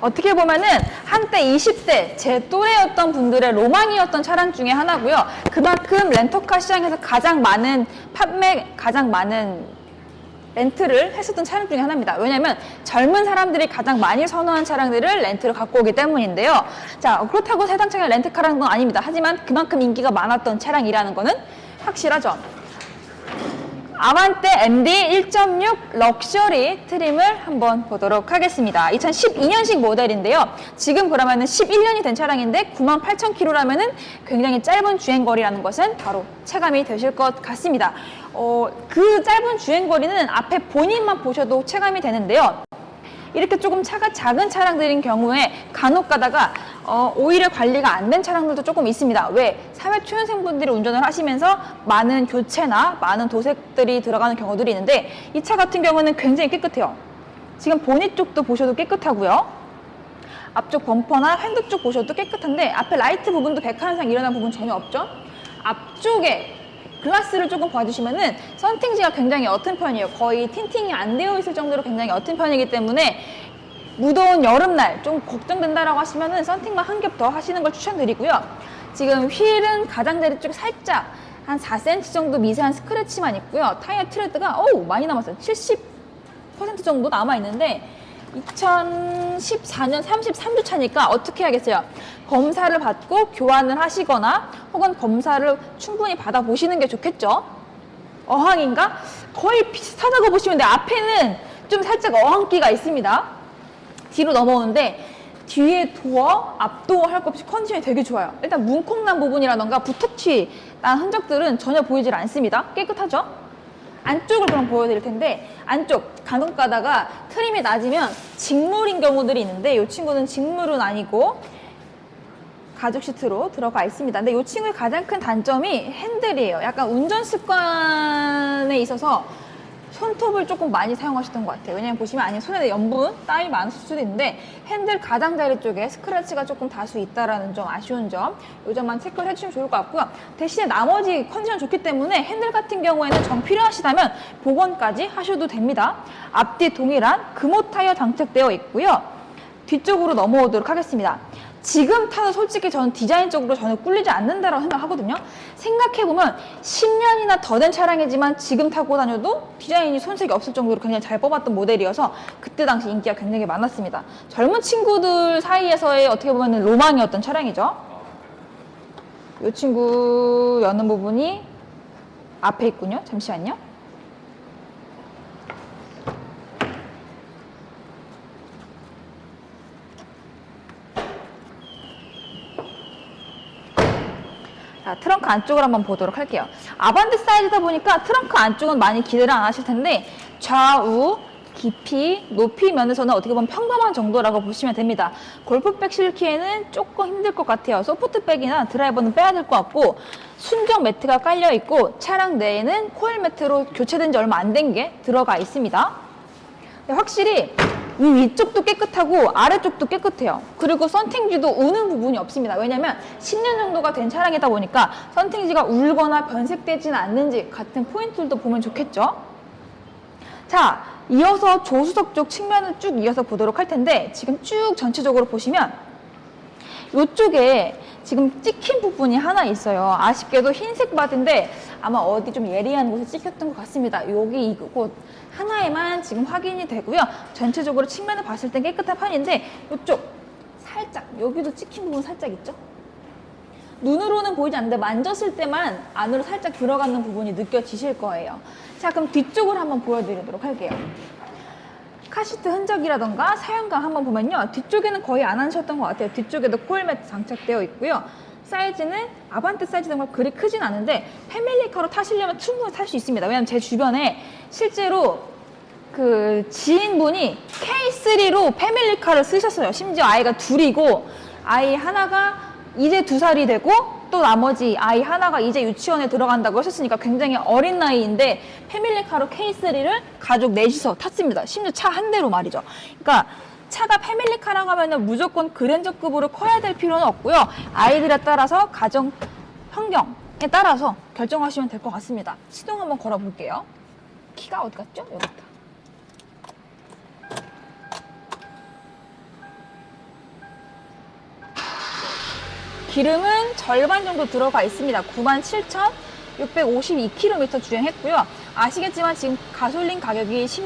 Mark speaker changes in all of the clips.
Speaker 1: 어떻게 보면은 한때 20대 제 또래였던 분들의 로망이었던 차량 중에 하나고요. 그만큼 렌터카 시장에서 가장 많은 판매, 가장 많은 렌트를 했었던 차량 중에 하나입니다. 왜냐하면 젊은 사람들이 가장 많이 선호한 차량들을 렌트를 갖고 오기 때문인데요. 자, 그렇다고 세상 차량 렌트카라는 건 아닙니다. 하지만 그만큼 인기가 많았던 차량이라는 거는 확실하죠. 아반떼 MD 1.6 럭셔리 트림을 한번 보도록 하겠습니다. 2012년식 모델인데요. 지금 그러면 은 11년이 된 차량인데 98,000km라면 은 굉장히 짧은 주행거리라는 것은 바로 체감이 되실 것 같습니다. 어, 그 짧은 주행거리는 앞에 본인만 보셔도 체감이 되는데요. 이렇게 조금 차가 작은 차량들인 경우에 간혹 가다가 어, 오히려 관리가 안 된 차량들도 조금 있습니다. 왜? 사회 초년생분들이 운전을 하시면서 많은 교체나 많은 도색들이 들어가는 경우들이 있는데 이 차 같은 경우는 굉장히 깨끗해요. 지금 보닛 쪽도 보셔도 깨끗하고요. 앞쪽 범퍼나 핸드 쪽 보셔도 깨끗한데 앞에 라이트 부분도 백한상 일어난 부분 전혀 없죠? 앞쪽에 글라스를 조금 봐주시면은 선팅지가 굉장히 옅은 편이에요. 거의 틴팅이 안 되어 있을 정도로 굉장히 옅은 편이기 때문에 무더운 여름날 좀 걱정된다라고 하시면은 선팅만 한 겹 더 하시는 걸 추천드리고요. 지금 휠은 가장자리 쪽에 살짝 한 4cm 정도 미세한 스크래치만 있고요. 타이어 트레드가 어우 많이 남았어요. 70% 정도 남아 있는데 2014년 33주 차니까 어떻게 하겠어요? 검사를 받고 교환을 하시거나 혹은 검사를 충분히 받아보시는 게 좋겠죠? 어항인가? 거의 비슷하다고 보시면 돼요. 앞에는 좀 살짝 어항기가 있습니다. 뒤로 넘어오는데 뒤에 도어, 앞도어 할 것 없이 컨디션이 되게 좋아요. 일단 뭉콩난 부분이라던가 부탁치 난 흔적들은 전혀 보이질 않습니다. 깨끗하죠? 안쪽을 그럼 보여드릴 텐데 안쪽 간혹 가다가 트림이 낮으면 직물인 경우들이 있는데 이 친구는 직물은 아니고 가죽 시트로 들어가 있습니다. 근데 이 친구의 가장 큰 단점이 핸들이에요. 약간 운전 습관에 있어서 손톱을 조금 많이 사용하셨던 것 같아요. 왜냐면 보시면 아니 손에 염분, 땀이 많으실 수도 있는데 핸들 가장자리 쪽에 스크래치가 조금 다수 있다라는 좀 아쉬운 점, 이 점만 체크를 해주시면 좋을 것 같고요. 대신에 나머지 컨디션 좋기 때문에 핸들 같은 경우에는 정 필요하시다면 복원까지 하셔도 됩니다. 앞뒤 동일한 금호 타이어 장착되어 있고요. 뒤쪽으로 넘어오도록 하겠습니다. 지금 타도 솔직히 저는 디자인적으로 전혀 꿀리지 않는다라고 생각하거든요. 생각해보면 10년이나 더 된 차량이지만 지금 타고 다녀도 디자인이 손색이 없을 정도로 굉장히 잘 뽑았던 모델이어서 그때 당시 인기가 굉장히 많았습니다. 젊은 친구들 사이에서의 어떻게 보면 로망이었던 차량이죠. 이 친구 여는 부분이 앞에 있군요. 잠시만요. 자, 트렁크 안쪽을 한번 보도록 할게요. 아반떼 사이즈다 보니까 트렁크 안쪽은 많이 기대를 안 하실 텐데 좌우 깊이, 높이 면에서는 어떻게 보면 평범한 정도라고 보시면 됩니다. 골프백 실기에는 조금 힘들 것 같아요. 소프트백이나 드라이버는 빼야 될 것 같고 순정 매트가 깔려 있고 차량 내에는 코일 매트로 교체된 지 얼마 안 된 게 들어가 있습니다. 근데 확실히 이 위쪽도 깨끗하고 아래쪽도 깨끗해요. 그리고 선팅지도 우는 부분이 없습니다. 왜냐면 10년 정도가 된 차량이다 보니까 선팅지가 울거나 변색되지는 않는지 같은 포인트들도 보면 좋겠죠. 자, 이어서 조수석 쪽 측면을 쭉 이어서 보도록 할 텐데 지금 쭉 전체적으로 보시면 이쪽에 지금 찍힌 부분이 하나 있어요. 아쉽게도 흰색 바디인데 아마 어디 좀 예리한 곳에 찍혔던 것 같습니다. 여기 이곳 하나에만 지금 확인이 되고요. 전체적으로 측면을 봤을 땐 깨끗한 편인데 이쪽 살짝 여기도 찍힌 부분 살짝 있죠? 눈으로는 보이지 않는데 만졌을 때만 안으로 살짝 들어가는 부분이 느껴지실 거예요. 자, 그럼 뒤쪽을 한번 보여드리도록 할게요. 카시트 흔적이라던가 사용감 한번 보면요. 뒤쪽에는 거의 안 하셨던 것 같아요. 뒤쪽에도 코일 매트 장착되어 있고요. 사이즈는 아반떼 사이즈보다 그리 크진 않은데 패밀리카로 타시려면 충분히 탈 수 있습니다. 왜냐면 제 주변에 실제로 그 지인분이 K3로 패밀리카를 쓰셨어요. 심지어 아이가 둘이고 아이 하나가 이제 두 살이 되고 또 나머지 아이 하나가 이제 유치원에 들어간다고 하셨으니까 굉장히 어린 나이인데 패밀리카로 K3를 가족 넷이서 탔습니다. 심지어 차 한 대로 말이죠. 그러니까 차가 패밀리카라고 하면 무조건 그랜저급으로 커야 될 필요는 없고요. 아이들에 따라서 가정 환경에 따라서 결정하시면 될 것 같습니다. 시동 한번 걸어 볼게요. 키가 어디 갔죠? 여기 있다. 기름은 절반 정도 들어가 있습니다. 97,652km 주행했고요. 아시겠지만 지금 가솔린 가격이 10,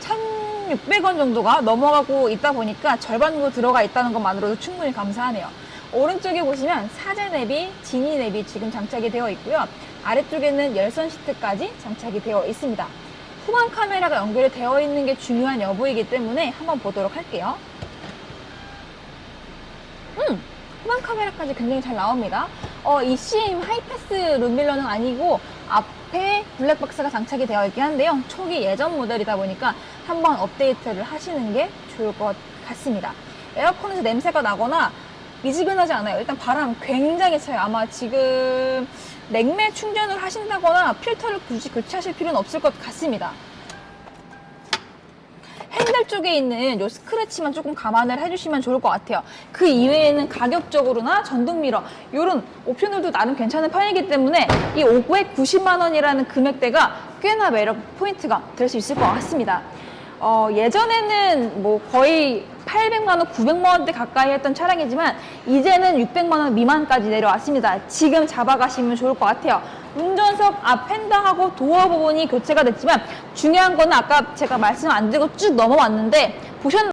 Speaker 1: 1,600원 정도가 넘어가고 있다 보니까 절반 정도 들어가 있다는 것만으로도 충분히 감사하네요. 오른쪽에 보시면 사제 진이 내비 지금 장착이 되어 있고요. 아래쪽에는 열선 시트까지 장착이 되어 있습니다. 후방 카메라가 연결이 되어 있는 게 중요한 여부이기 때문에 한번 보도록 할게요. 음, 후방 카메라까지 굉장히 잘 나옵니다. 어, 이 CM 하이패스 룸밀러는 아니고 앞에 블랙박스가 장착이 되어 있긴 한데요. 초기 예전 모델이다 보니까 한번 업데이트를 하시는 게 좋을 것 같습니다. 에어컨에서 냄새가 나거나 미지근하지 않아요. 일단 바람 굉장히 차요. 아마 지금 냉매 충전을 하신다거나 필터를 굳이 교체하실 필요는 없을 것 같습니다. 핸들 쪽에 있는 요 스크래치만 조금 감안을 해주시면 좋을 것 같아요. 그 이외에는 가격적으로나 전등 미러 이런 옵션들도 나름 괜찮은 편이기 때문에 이 590만 원이라는 금액대가 꽤나 매력 포인트가 될 수 있을 것 같습니다. 어, 예전에는 뭐 거의 800만 원, 900만 원대 가까이 했던 차량이지만 이제는 600만 원 미만까지 내려왔습니다. 지금 잡아가시면 좋을 것 같아요. 운전석 앞 펜더하고 도어 부분이 교체가 됐지만 중요한 거는 아까 제가 말씀 안 드리고 쭉 넘어왔는데 보셨나요?